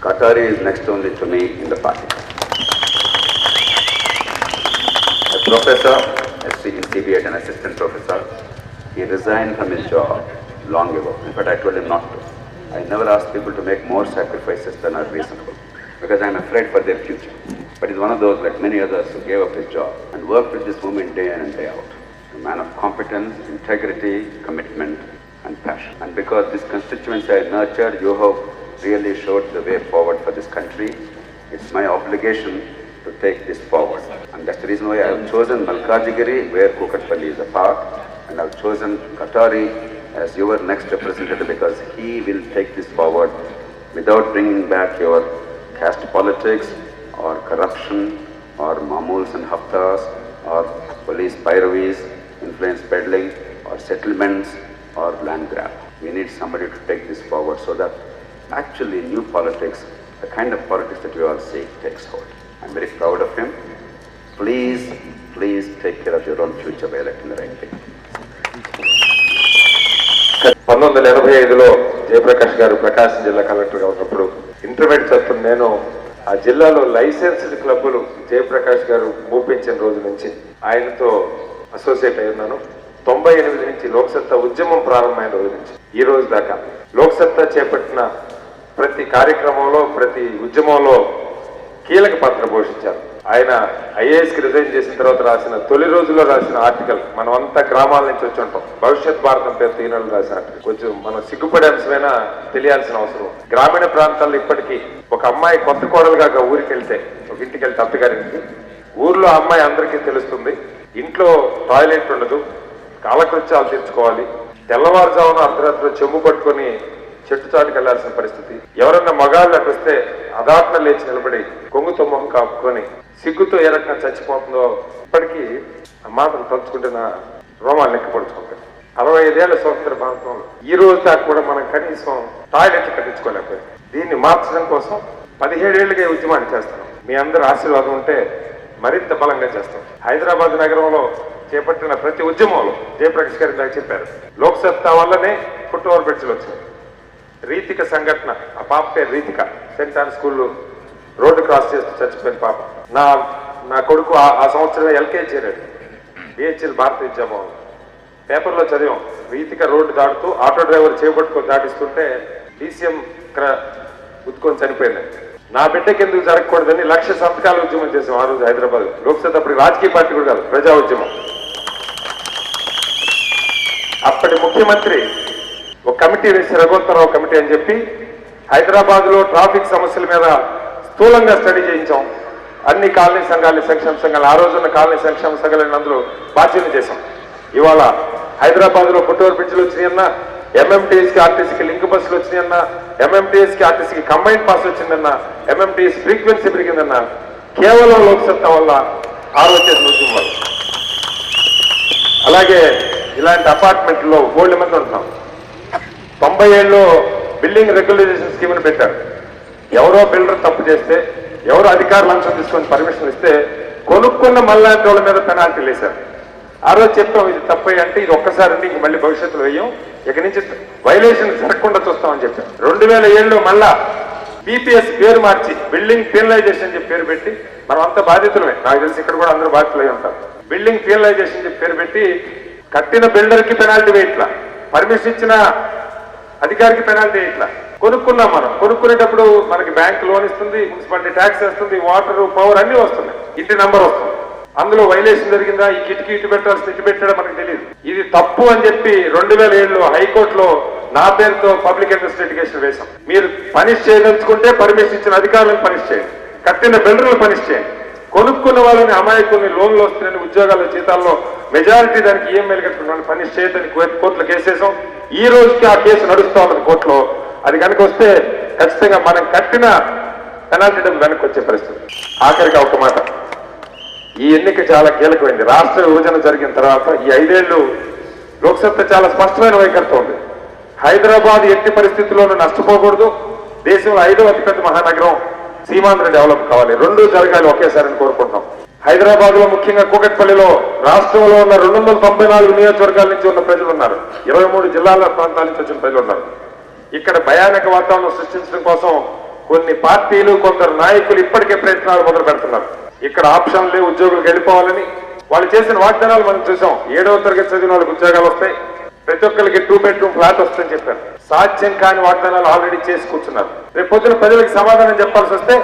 Qatari is next only to me in the party. A professor, in CBA, an assistant professor, he resigned from his job long ago. In fact, I told him not to. I never ask people to make more sacrifices than are reasonable because I'm afraid for their future. But he's one of those, like many others, who gave up his job and worked with this woman day in and day out. A man of competence, integrity, commitment, and passion. And because this constituency I nurtured, you have really showed the way forward for this country. It's my obligation to take this forward. And that's the reason why I have chosen Malkajgiri, where Kukatpalli is a part, and I've chosen Qatari as your next representative because he will take this forward without bringing back your caste politics or corruption or mamuls and haftas or police pyrovies, influence peddling or settlements or land grab. We need somebody to take this forward so that actually new politics, the kind of politics that we all see, takes hold. I'm very proud of him. Please, please take care of your own future by electing the right people. పంతొమ్మిది వందల ఎనభై ఐదులో జయప్రకాష్ గారు ప్రకాశం జిల్లా కలెక్టర్గా ఉన్నప్పుడు intermediate చదువుతున్న నేను ఆ జిల్లాలో లైసెన్స్డ్ క్లబ్బులు జయప్రకాష్ గారు మూపించిన రోజు నుంచి ఆయనతో అసోసియేట్ అయి ఉన్నాను తొంభై ఎనిమిది నుంచి లోక్సత్తా ఉద్యమం ప్రారంభమైన రోజు నుంచి ఈ రోజు దాకా లోక్సత్తా చేపట్టిన ప్రతి కార్యక్రమంలో ప్రతి ఉద్యమంలో కీలక పాత్ర పోషించారు. ఆయన ఐఏఎస్కి రిజైన్ చేసిన తర్వాత రాసిన తొలి రోజుల్లో రాసిన ఆర్టికల్ మనం అంతా గ్రామాల నుంచి వచ్చి ఉంటాం. భవిష్యత్ భారతం పేరు ఈనాడు రాసిన ఆర్టికల్. కొంచెం మనం సిగ్గుపడే అంశమైనా తెలియాల్సిన అవసరం. గ్రామీణ ప్రాంతాల్లో ఇప్పటికీ ఒక అమ్మాయి కొత్త కోడలుగా ఊరికి వెళ్తే ఒక ఇంటికి వెళ్తే అత్తగారింటికి ఊర్లో అమ్మాయి అందరికీ తెలుస్తుంది ఇంట్లో టాయిలెట్ ఉండదు కాలకృత్యాలు తీర్చుకోవాలి తెల్లవారుజామున అర్ధరాత్రిలో చెంబు పట్టుకొని చెట్టు చాటుకు వెళ్ళాల్సిన పరిస్థితి. ఎవరన్నా మగాళ్ళు అటు వస్తే అదాత్మ లేచి నిలబడి కొంగుతో మొహం కాపుకొని సిగ్గుతో ఏ రకంగా చచ్చిపోతుందో ఇప్పటికీ ఆ మాటలు తలుచుకుంటే నా రోమాలు లెక్కపడుచుకుంటాయి. అరవై ఐదేళ్ళ స్వతంత్ర భారతంలో ఈ రోజు దాకా కూడా మనం కనీసం టాయిలెట్లు కట్టించుకోలేకపోయింది దీన్ని మార్చడం కోసం పదిహేడేళ్ళుగా ఉద్యమాన్ని చేస్తాం మీ అందరి ఆశీర్వాదం ఉంటే మరింత బలంగా చేస్తాం. హైదరాబాద్ నగరంలో చేపట్టిన ప్రతి ఉద్యమంలో జయప్రకాష్ గారు ఇందాక చెప్పారు. లోక్సత్తా వల్లనే ఫుట్ ఓవర్ బ్రిడ్జ్లు వచ్చినాయి రీతిక సంఘటన ఆ పాప పేరు Ritika. Saint Ann school road cross చేస్తూ చచ్చిపోయిన పాప. నా నా కొడుకు ఆ- ఆ సంవత్సరం ఎల్కేజీ చేరాడు. బిహెచ్ఎల్ భారత విద్యాభవన్ పేపర్లో చదివాం. రీతిక రోడ్డు దాటుతూ ఆటో డ్రైవర్ చేపట్టుకొని దాటిస్తుంటే డీసీఎం ఉత్తుకొని చనిపోయింది. నా బిడ్డకి ఎందుకు జరగకూడదని లక్ష సంతకాల ఉద్యమం చేసాం ఆ రోజు హైదరాబాద్. లోక్సభ అప్పుడు రాజకీయ పార్టీ కూడా కాదు ప్రజా ఉద్యమం. అప్పటి ముఖ్యమంత్రి ఒక కమిటీ వేసి రఘువంతరావు కమిటీ అని చెప్పి హైదరాబాద్లో ట్రాఫిక్ సమస్యల మీద స్థూలంగా స్టడీ చేయించాం. అన్ని కాలనీ సంఘాలని సంక్షేమ సంఘాలు ఆ రోజున్న కాలనీ సంక్షేమ సంఘాలని అందులో బాధ్యత చేశాం. ఇవాళ హైదరాబాద్లో పుట్టూరు బ్రిడ్జ్లు వచ్చినాయన్నా ఎంఎంటీఎస్కి ఆర్టీసీకి లింక్ బస్సులు వచ్చినాయన్నా ఎంఎంటీఎస్కి ఆర్టీసీకి కంబైన్ పాస్ వచ్చిందన్నా ఎంఎంటీఎస్ ఫ్రీక్వెన్సీ పెరిగిందన్నా కేవలం లోక్సత్తా వల్ల ఆరోగ్య ఉద్యమం అలాగే ఇలాంటి అపార్ట్మెంట్లో గోల్డ్ మంది ఉంటున్నాం. తొంభై ఏళ్ళలో బిల్డింగ్ రెగ్యులరైజేషన్ స్కీమ్ని పెట్టారు. ఎవరో బిల్డర్ తప్పు చేస్తే ఎవరో అధికారులు అంశం తీసుకొని పర్మిషన్ ఇస్తే కొనుక్కున్న మళ్ళాంటి వాళ్ళ మీద పెనాల్టీలు వేశారు. ఆ రోజు చెప్పాం ఇది తప్పే అంటే ఇది ఒక్కసారి అంటే ఇంక మళ్ళీ భవిష్యత్తులో వేయం. ఇక నుంచి వైలేషన్ జరగకుండా చూస్తామని చెప్పాం రెండు వేల ఏడులో మళ్ళా బీపీఎస్ పేరు మార్చి బిల్డింగ్ పీనలైజేషన్ చెప్పి పేరు పెట్టి మనం అంతా బాధితులమే. నాకు తెలిసి ఇక్కడ కూడా అందరూ బాధితులు అయి ఉంటారు బిల్డింగ్ పీనలైజేషన్ చెప్పి పేరు పెట్టి కట్టిన బిల్డర్కి పెనాల్టీ వేయట్లా. పర్మిషన్ ఇచ్చిన అధికారికి పెనాల్టీ ఇట్లా. కొనుక్కున్నాం మనం. కొనుక్కునేటప్పుడు మనకి బ్యాంక్ లోన్ ఇస్తుంది మున్సిపాలిటీ ట్యాక్స్ వేస్తుంది వాటర్ పవర్ అన్ని వస్తున్నాయి. ఇంటి నంబర్ వస్తుంది. అందులో వైలేషన్ జరిగిందా? ఈ కిటికీ ఇటు పెట్టాల్సి ఇటు పెట్టాడో మనకు తెలియదు ఇది తప్పు అని చెప్పి రెండు వేల ఏడులో హైకోర్టులో నా పేరుతో పబ్లిక్ ఇంట్రెస్ట్ ఎడ్యుకేషన్ వేశాం. మీరు పనిష్ చేయదలుచుకుంటే పర్మిషన్ ఇచ్చిన అధికారులను పనిష్ చేయండి. కట్టిన బిల్డర్లు పనిష్ చేయండి. కొనుక్కున్న వాళ్ళని అమాయకుల్ని లోన్లు వస్తున్నాయని ఉద్యోగాల జీతాల్లో మెజారిటీ దానికి ఈఎంఐలు కట్టుకున్న వాళ్ళని పనిష్ చేయదని కోర్టులో కేసేసాం ఈ రోజుకి ఆ కేసు నడుస్తూ ఉన్నది కోర్టులో. అది కనుక వస్తే ఖచ్చితంగా మనం కట్టిన పెనాల్టీ డబ్బు వెనక్కి వచ్చే పరిస్థితి. ఆఖరిగా ఒక మాట. ఈ ఎన్నిక చాలా కీలకమైంది. రాష్ట్ర విభజన జరిగిన తర్వాత ఈ ఐదేళ్ళు లోక్సత్తా చాలా స్పష్టమైన వైఖరితో ఉంది. హైదరాబాద్ ఎట్టి పరిస్థితుల్లోనూ నష్టపోకూడదు. దేశంలో ఐదో అతిపెద్ద మహానగరం సీమాంధ్ర డెవలప్ కావాలి. రెండు జరగాలి ఒకేసారి అని కోరుకుంటున్నాం. హైదరాబాద్లో ముఖ్యంగా కూకట్పల్లిలో రాష్ట్రంలో ఉన్న రెండు వందల తొంభై నాలుగు నియోజకవర్గాల నుంచి ఉన్న ప్రజలు ఉన్నారు. ఇరవై మూడు జిల్లాల ప్రాంతాల నుంచి వచ్చిన ప్రజలు ఉన్నారు. ఇక్కడ భయానక వాతావరణం సృష్టించడం కోసం కొన్ని పార్టీలు కొందరు నాయకులు ఇప్పటికే ప్రయత్నాలు మొదలు పెడుతున్నారు. ఇక్కడ ఆప్షన్ లేవు ఉద్యోగులకు వెళ్ళిపోవాలని వాళ్ళు చేసిన వాగ్దానాలు మనం చూసాం. ఏడవ తరగతి చదివిన వాళ్ళకి ఉద్యోగాలు వస్తాయి. ప్రతి ఒక్కరికి టూ బెడ్రూమ్ ఫ్లాట్ వస్తుందని చెప్పారు. సాధ్యం కాని వాగ్దానాలు ఆల్రెడీ చేసి కూర్చున్నారు. రేపు పొద్దున ప్రజలకు సమాధానం చెప్పాల్సి వస్తే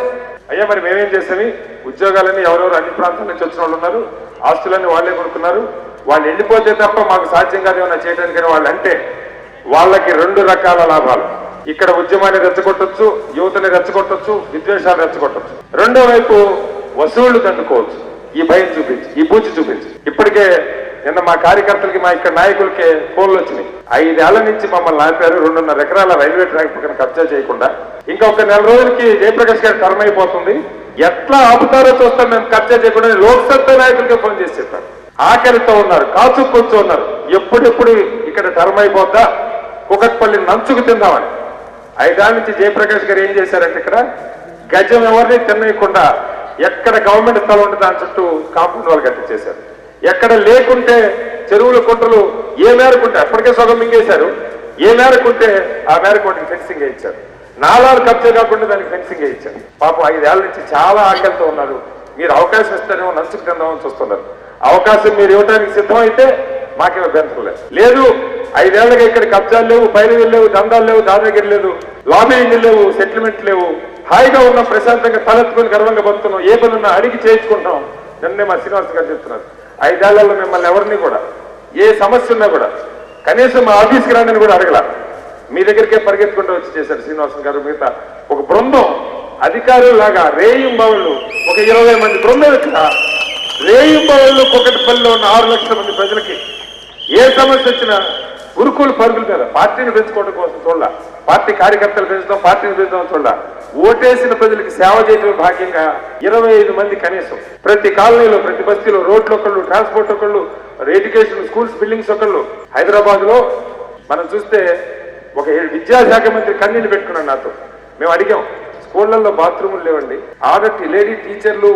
అయ్యా మరి మేమేం చేసామి ఉద్యోగాలని ఎవరెవరు అన్ని ప్రాంతాల నుంచి వచ్చిన వాళ్ళు ఉన్నారు ఆస్తులన్నీ వాళ్ళే కొడుకున్నారు వాళ్ళు వెళ్ళిపోతే తప్ప మాకు సాధ్యం కాదు ఏమైనా చేయడానికి వాళ్ళు అంటే వాళ్ళకి రెండు రకాల లాభాలు. ఇక్కడ ఉద్యమాన్ని రెచ్చగొట్టచ్చు యువతని రెచ్చగొట్టచ్చు విద్వేషాలు రెచ్చగొట్టచ్చు. రెండో వైపు వసూళ్ళు దండుకోవచ్చు ఈ భయం చూపించి ఈ బూచి చూపించి. ఇప్పటికే నిన్న మా కార్యకర్తలకి మా ఇక్కడ నాయకులకే ఫోన్లు వచ్చినాయి. ఐదేళ్ళ నుంచి మమ్మల్ని ఆపారు రెండున్నర ఎకరాల రైల్వే ట్రాక్ పక్కన కబ్జా చేయకుండా ఇంకా ఒక నెల రోజులకి జయప్రకాష్ గారి టర్మ్ అయిపోతుంది. ఎట్లా ఆపుతారో చూస్తాం మేము కబ్జా చేయకుండా అని లోక్సత్తా నాయకులకి ఫోన్ చేసి చెప్పారు. ఆకలితో ఉన్నారు కాచు కూర్చో ఉన్నారు. ఎప్పుడెప్పుడు ఇక్కడ టర్మ్ అయిపోద్దా? కుకట్పల్లి నంచుకు తిందామని. ఐదేళ్ళ నుంచి జయప్రకాష్ గారు ఏం చేశారంటే ఇక్కడ గజం ఎవరిని తినేయకుండా ఎక్కడ గవర్నమెంట్ స్థలం ఉంటే దాని చుట్టూ కాంపౌండ్ వాళ్ళు కట్టించేశారు ఎక్కడ లేకుంటే చెరువులు కుంటలు ఏ మేరకు ఉంటే అప్పటికే సగం మింగేశారు. ఏ మేరకు ఉంటే ఆ మేరకు వాటికి ఫెన్సింగ్ వేయించారు. నాలాలు కబ్జా కాకుండా దానికి ఫెన్సింగ్ వేయించారు పాపం ఐదేళ్ళ నుంచి చాలా ఆకలితో ఉన్నారు. మీరు అవకాశం ఇస్తారేమో నంచుకు తిందామని చూస్తున్నారు. అవకాశం మీరు ఇవ్వడానికి సిద్ధమైతే మాకేమో అభ్యంతరం లేదు. లేదు ఐదేళ్ళుగా ఇక్కడ కబ్జాలు లేవు పైరువులు లేవు దందాలు లేవు దాదాగిరి లేదు లాబింగ్ లేవు సెటిల్మెంట్ లేవు. హాయిగా ఉన్న ప్రశాంతంగా తలెత్తుకుని గర్వంగా బతుకున్నాం. ఏ పనున్నా అడిగి చేయించుకుంటాం నిన్నే మా శ్రీనివాస్ గారు చెప్తున్నారు. ఐదేళ్ళలో మిమ్మల్ని ఎవరిని కూడా ఏ సమస్య ఉన్నా కూడా కనీసం మా ఆఫీస్కి రాండి కూడా అడగల. మీ దగ్గరికే పరిగెత్తుకుంటూ వచ్చి చేశారు శ్రీనివాసన్ గారు. మిగతా ఒక బృందం అధికారులాగా రేయింబవళ్ళు ఒక ఇరవై మంది బృందం ఇక్కడ రేయింబవళ్ళు కొకటిపల్లిలో ఉన్న ఆరు లక్షల మంది ప్రజలకి ఏ సమస్య వచ్చినా గురుకుల పరుగులు మీద పార్టీని పెంచుకోవడం కోసం చూడాల. పార్టీ కార్యకర్తలు పెంచడం పార్టీని పెంచడం చూడాల. ఓటేసిన ప్రజలకి సేవ చేయడం భాగ్యంగా ఇరవై ఐదు మంది కనీసం. ప్రతి కాలనీలో ప్రతి బస్తీలో రోడ్లు ఒకళ్ళు ట్రాన్స్పోర్ట్ ఒకళ్ళు ఎడ్యుకేషన్ స్కూల్స్ బిల్డింగ్స్ ఒకళ్ళు. హైదరాబాద్లో మనం చూస్తే ఒక విద్యాశాఖ మంత్రి కన్నీళ్ళు పెట్టుకున్నాడు నాతో. మేము అడిగాం స్కూళ్ళల్లో బాత్రూములు లేవండి. ఆడటి లేడీ టీచర్లు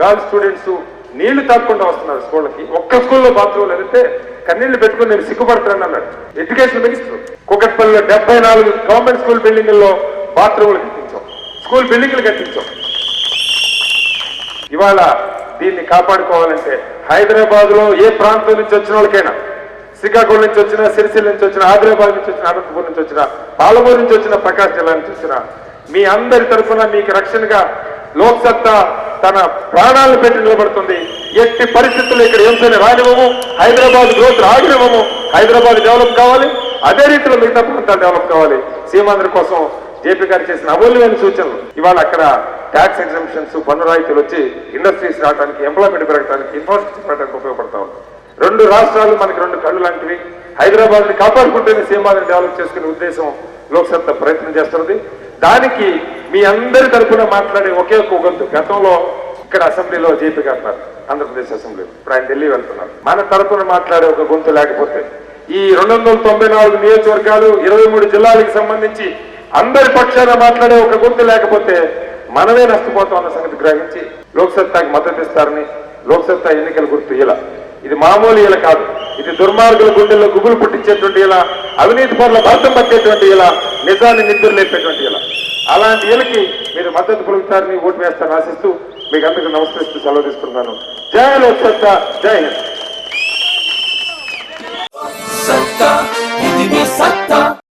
గర్ల్ స్టూడెంట్స్ నీళ్ళు తాకుండా వస్తున్నారు స్కూళ్ళకి. ఒక్క స్కూల్లో బాత్రూమ్ లేదంటే కన్నీళ్ళు పెట్టుకుని నేను సిగ్గుపడతాను అన్నాడు. ఎడ్యుకేషన్ మినిస్టర్ కుకట్పల్లిలో డెబ్బై నాలుగు గవర్నమెంట్ స్కూల్ బిల్డింగుల్లో బాత్రూములు కట్టించాం. స్కూల్ బిల్డింగ్లు కట్టించాం. ఇవాళ దీన్ని కాపాడుకోవాలంటే హైదరాబాద్లో ఏ ప్రాంతం నుంచి వచ్చిన వాళ్ళకైనా శ్రీకాకుళం నుంచి వచ్చిన సిరిసిల్ల నుంచి వచ్చిన ఆదిలాబాద్ నుంచి వచ్చిన అనంతపురం నుంచి వచ్చిన పాలమూరు నుంచి వచ్చిన ప్రకాశ్ జిల్లా నుంచి వచ్చిన మీ అందరి తరఫున మీకు రక్షణగా లోక్సత్తా తన ప్రాణాలను పెట్టి నిలబడుతుంది. ఎట్టి పరిస్థితుల్లో ఇక్కడ ఏం రానివ్వము. హైదరాబాద్ గ్రోత్ రాగినివ్వము. హైదరాబాద్ డెవలప్ కావాలి. అదే రీతిలో మిగతా ప్రాంతాలు డెవలప్ కావాలి. సీమాంధ్ర కోసం జేపీ గారు చేసిన అమూల్యమైన సూచనలు. ఇవాళ అక్కడ ట్యాక్స్ ఎగ్జామిషన్స్ పన్ను రాయితీలు వచ్చి ఇండస్ట్రీస్ రావడానికి ఎంప్లాయ్మెంట్ పెరగడానికి ఇన్ఫ్రాస్ట్రక్చర్ పెట్టడానికి ఉపయోగపడతా ఉంది రెండు రాష్ట్రాలు మనకి రెండు కళ్ళు లాంటివి. హైదరాబాద్ని కాపాడుకుంటేనే సీమాని డెవలప్ చేసుకునే ఉద్దేశం లోక్సత్తా ప్రయత్నం చేస్తున్నది. దానికి మీ అందరి తరఫున మాట్లాడే ఒకే ఒక్క గొంతు. గతంలో ఇక్కడ అసెంబ్లీలో జేపీ గారు ఆంధ్రప్రదేశ్ అసెంబ్లీలో. ఇప్పుడు ఆయన ఢిల్లీ వెళ్తున్నారు. మన తరఫున మాట్లాడే ఒక గొంతు లేకపోతే ఈ రెండు వందల తొంభై నాలుగు నియోజకవర్గాలు ఇరవై మూడు జిల్లాలకు సంబంధించి అందరి పక్షాన మాట్లాడే ఒక గొంతు లేకపోతే మనమే నష్టపోతాం అన్న సంగతి గ్రహించి లోక్సత్తాకి మద్దతు ఇస్తారని లోక్సత్తా ఎన్నికల గుర్తు ఇలా. ఇది మామూలు ఇలా కాదు. ఇది దుర్మార్గుల గుండెల్లో గుబులు పుట్టించేటువంటి ఇలా అవినీతి పనుల భర్తం పట్టేటువంటి ఇలా నిజాన్ని నిద్ర లేపేటువంటి ఇలా. అలాంటి ఇళ్ళకి మీరు మద్దతు పొలుగుతారని ఓటు వేస్తాను ఆశిస్తూ మీకు అందరికీ నమస్కరిస్తూ సెలవు తీసుకుంటున్నాను. జై లోక్సత్త జై హింద్. సత్తా ఇది మీ సత్తా.